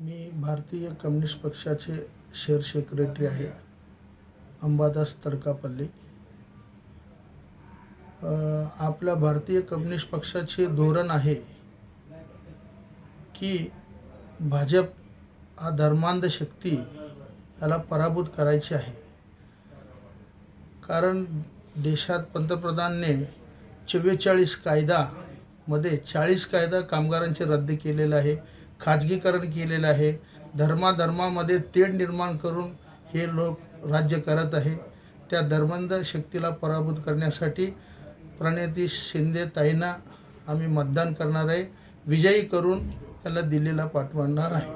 मी भारतीय कम्युनिस्ट पक्षाचे शहर सेक्रेटरी आहे अंबादास तडकापल्ली. आपल्या भारतीय कम्युनिस्ट पक्षाचे धोरण आहे की भाजप हा धर्मांध शक्ती याला पराभूत करायची आहे. कारण देशात पंतप्रधानने चव्वेचाळीस कायदामध्ये चाळीस कायदा कामगारांचे रद्द केलेला आहे. खाजगीकरण केलेलं आहे. धर्माधर्मामध्ये तेढ निर्माण करून हे लोक राज्य करत आहे. त्या धर्मंद शक्तीला पराभूत करण्यासाठी प्रणिती शिंदे ताईंना आम्ही मतदान करणार आहे. विजयी करून त्याला दिल्लीला पाठवणार आहे.